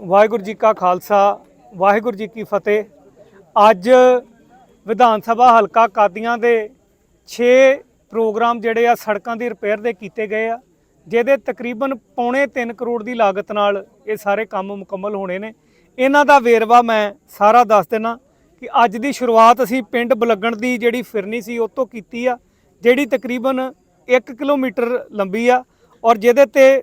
ਵਾਹਿਗੁਰੂ ਜੀ ਕਾ ਖਾਲਸਾ, ਵਾਹਿਗੁਰੂ ਜੀ ਕੀ ਫਤਿਹ। ਅੱਜ ਵਿਧਾਨ ਸਭਾ ਹਲਕਾ ਕਾਦੀਆਂ ਦੇ 6 ਪ੍ਰੋਗਰਾਮ ਜਿਹੜੇ ਆ ਸੜਕਾਂ ਦੀ ਰਿਪੇਅਰ ਦੇ ਕੀਤੇ ਗਏ ਆ, ਜਿਹਦੇ ਤਕਰੀਬਨ ਪੌਣੇ 3 ਕਰੋੜ ਦੀ ਲਾਗਤ ਨਾਲ ਇਹ ਸਾਰੇ ਕੰਮ ਮੁਕੰਮਲ ਹੋਣੇ ਨੇ। ਇਹਨਾਂ ਦਾ ਵੇਰਵਾ ਮੈਂ ਸਾਰਾ ਦੱਸ ਦੇਣਾ ਕਿ ਅੱਜ ਦੀ ਸ਼ੁਰੂਆਤ ਅਸੀਂ ਪਿੰਡ ਬਲੱਗਣ ਦੀ ਜਿਹੜੀ ਫਿਰਨੀ ਸੀ, ਉਹ ਤੋਂ ਕੀਤੀ ਆ, ਜਿਹੜੀ ਤਕਰੀਬਨ 1 ਕਿਲੋਮੀਟਰ ਲੰਬੀ ਆ ਔਰ ਜਿਹਦੇ ਤੇ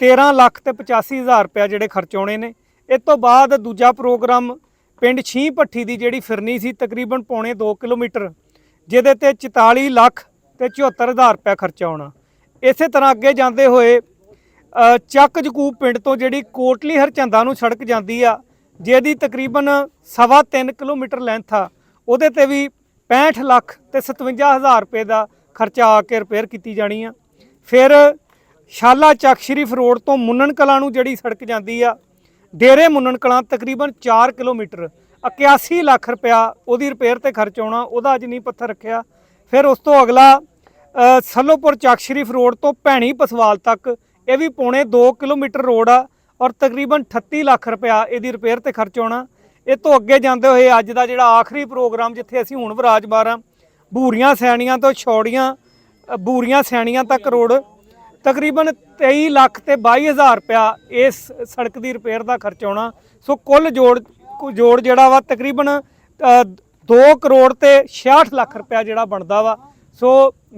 13 ਲੱਖ ਤੇ 85 ਹਜ਼ਾਰ ਰੁਪਇਆ ਜਿਹੜੇ ਖਰਚਾਉਣੇ ਨੇ। ਇਸ ਤੋਂ ਬਾਅਦ ਦੂਜਾ ਪ੍ਰੋਗਰਾਮ ਪਿੰਡ ਛੀ ਭੱਠੀ ਦੀ ਜਿਹੜੀ ਫਿਰਨੀ ਸੀ, ਤਕਰੀਬਨ ਪੌਣੇ 2 ਕਿਲੋਮੀਟਰ, ਜਿਹਦੇ ਤੇ 44 ਲੱਖ ਤੇ 74 ਹਜ਼ਾਰ ਰੁਪਇਆ ਖਰਚਾ ਆਉਣਾ ਇਸੇ ਤਰ੍ਹਾਂ ਅੱਗੇ ਜਾਂਦੇ ਹੋਏ ਚੱਕ ਜਕੂਬ ਪਿੰਡ ਤੋਂ ਜਿਹੜੀ ਕੋਟਲੀ ਹਰਚੰਦਾ ਨੂੰ ਸੜਕ ਜਾਂਦੀ ਆ, ਜਿਹਦੀ ਤਕਰੀਬਨ ਸਵਾ 3 ਕਿਲੋਮੀਟਰ ਲੈਂਥ ਆ, ਉਹਦੇ ਤੇ ਵੀ 65 ਲੱਖ ਤੇ 57 ਹਜ਼ਾਰ ਰੁਪਏ ਦਾ ਖਰਚਾ ਆ ਕੇ ਰਿਪੇਅਰ ਕੀਤੀ ਜਾਣੀ ਆ। ਫਿਰ ਸ਼ਾਲਾ ਚੱਕ ਸ਼ਰੀਫ ਰੋਡ ਤੋਂ ਮੁੰਨਣ ਕਲਾਂ ਨੂੰ ਜਿਹੜੀ ਸੜਕ ਜਾਂਦੀ ਆ ਡੇਰੇ ਮੁੰਨਣ ਕਲਾਂ ਤਕਰੀਬਨ 4 ਕਿਲੋਮੀਟਰ 81 ਲੱਖ ਰੁਪਇਆ ਉਹਦੀ ਰਿਪੇਅਰ ਤੇ ਖਰਚ ਆਉਣਾ ਉਹਦਾ ਅੱਜ ਨਹੀਂ ਪੱਥਰ ਰੱਖਿਆ। ਫਿਰ ਉਸ ਤੋਂ ਅਗਲਾ ਅ, ਸੱਲੋਪੁਰ ਚੱਕ ਸ਼ਰੀਫ ਰੋਡ ਤੋਂ ਭੈਣੀ ਪਸਵਾਲ ਤੱਕ ਇਹ ਵੀ ਪੌਣੇ 2 ਕਿਲੋਮੀਟਰ ਰੋਡ ਆ ਔਰ ਤਕਰੀਬਨ 38 ਲੱਖ ਰੁਪਇਆ ਇਹਦੀ ਰਿਪੇਅਰ ਤੇ ਖਰਚ ਆਉਣਾ। ਇਹ ਤੋਂ ਅੱਗੇ ਜਾਂਦੇ ਹੋਏ ਅੱਜ ਦਾ ਜਿਹੜਾ ਆਖਰੀ ਪ੍ਰੋਗਰਾਮ ਜਿੱਥੇ ਅਸੀਂ ਹੁਣ ਵਿਰਾਜਮਾਨ ਆ ਬੂਰੀਆਂ ਸੈਣੀਆਂ ਤੋਂ ਛੋੜੀਆਂ ਬੂਰੀਆਂ ਸੈਣੀਆਂ ਤੱਕ ਰੋਡ ਤਕਰੀਬਨ 23 ਲੱਖ ਤੇ 22 ਹਜ਼ਾਰ ਰੁਪਇਆ ਇਸ ਸੜਕ ਦੀ ਰਿਪੇਅਰ ਦਾ ਖਰਚ ਆਉਣਾ। ਸੋ ਕੁੱਲ ਜੋੜ, ਕੁ- ਜੋੜ ਜਿਹੜਾ ਵਾ ਤਕਰੀਬਨ 2 ਕਰੋੜ ਤੇ 66 ਲੱਖ ਰੁਪਇਆ ਜਿਹੜਾ ਬਣਦਾ ਵਾ। ਸੋ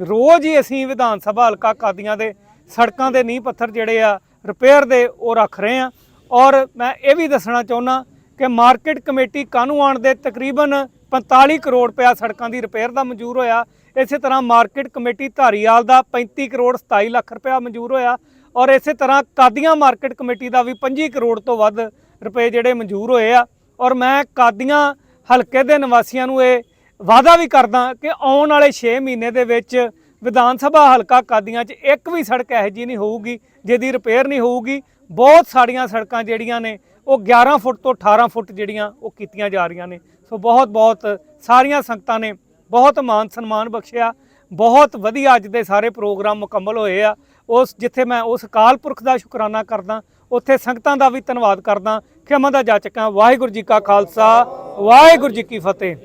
ਰੋਜ਼ ਹੀ ਅਸੀਂ ਵਿਧਾਨ ਸਭਾ ਹਲਕਾ ਕਾਦੀਆਂ ਦੇ ਸੜਕਾਂ ਦੇ ਨੀਂਹ ਪੱਥਰ ਜਿਹੜੇ ਆ ਰਿਪੇਅਰ ਦੇ ਉਹ ਰੱਖ ਰਹੇ ਆ ਔਰ ਮੈਂ ਇਹ ਵੀ ਦੱਸਣਾ ਚਾਹੁੰਦਾ ਕਿ ਮਾਰਕੀਟ ਕਮੇਟੀ ਕਾਨੂੰਨ ਦੇ ਤਕਰੀਬਨ 45 ਕਰੋੜ ਰੁਪਇਆ ਸੜਕਾਂ ਦੀ ਰਿਪੇਅਰ ਦਾ ਮਨਜ਼ੂਰ ਹੋਇਆ। ਇਸੇ ਤਰ੍ਹਾਂ ਮਾਰਕੀਟ ਕਮੇਟੀ ਧਾਰੀਵਾਲ ਦਾ 35 ਕਰੋੜ 27 ਲੱਖ ਰੁਪਇਆ ਮਨਜ਼ੂਰ ਹੋਇਆ ਔਰ ਇਸੇ ਤਰ੍ਹਾਂ ਕਾਦੀਆਂ ਮਾਰਕੀਟ ਕਮੇਟੀ ਦਾ ਵੀ 25 ਕਰੋੜ ਤੋਂ ਵੱਧ ਰੁਪਏ ਜਿਹੜੇ ਮਨਜ਼ੂਰ ਹੋਏ ਆ। ਔਰ ਮੈਂ ਕਾਦੀਆਂ ਹਲਕੇ ਦੇ ਨਿਵਾਸੀਆਂ ਨੂੰ ਇਹ ਵਾਅਦਾ ਵੀ ਕਰਦਾ ਕਿ ਆਉਣ ਵਾਲੇ 6 ਮਹੀਨੇ ਦੇ ਵਿੱਚ ਵਿਧਾਨ ਸਭਾ ਹਲਕਾ ਕਾਦੀਆਂ 'ਚ ਇੱਕ ਵੀ ਸੜਕ ਇਹੋ ਜਿਹੀ ਨਹੀਂ ਹੋਊਗੀ, ਜਿਹਦੀ ਰਿਪੇਅਰ ਨਹੀਂ ਹੋਊਗੀ। ਬਹੁਤ ਸਾਰੀਆਂ ਸੜਕਾਂ ਜਿਹੜੀਆਂ ਨੇ, ਉਹ 11 ਫੁੱਟ ਤੋਂ 18 ਫੁੱਟ ਜਿਹੜੀਆਂ ਉਹ ਕੀਤੀਆਂ ਜਾ ਰਹੀਆਂ ਨੇ। ਸੋ ਬਹੁਤ ਬਹੁਤ ਸਾਰੀਆਂ ਸੰਗਤਾਂ ਨੇ ਬਹੁਤ ਮਾਨ ਸਨਮਾਨ ਬਖਸ਼ਿਆ। ਬਹੁਤ ਵਧੀਆ ਅੱਜ ਦੇ ਸਾਰੇ ਪ੍ਰੋਗਰਾਮ ਮੁਕੰਮਲ ਹੋਏ ਆ। ਉਸ ਜਿੱਥੇ ਮੈਂ ਉਸ ਅਕਾਲ ਪੁਰਖ ਦਾ ਸ਼ੁਕਰਾਨਾ ਕਰਦਾ, ਉੱਥੇ ਸੰਗਤਾਂ ਦਾ ਵੀ ਧੰਨਵਾਦ ਕਰਦਾ। ਖਿਮਾ ਦਾ ਜਾਚਕਾਂ, ਵਾਹਿਗੁਰੂ ਜੀ ਕਾ ਖਾਲਸਾ, ਵਾਹਿਗੁਰੂ ਜੀ ਕੀ ਫਤਿਹ।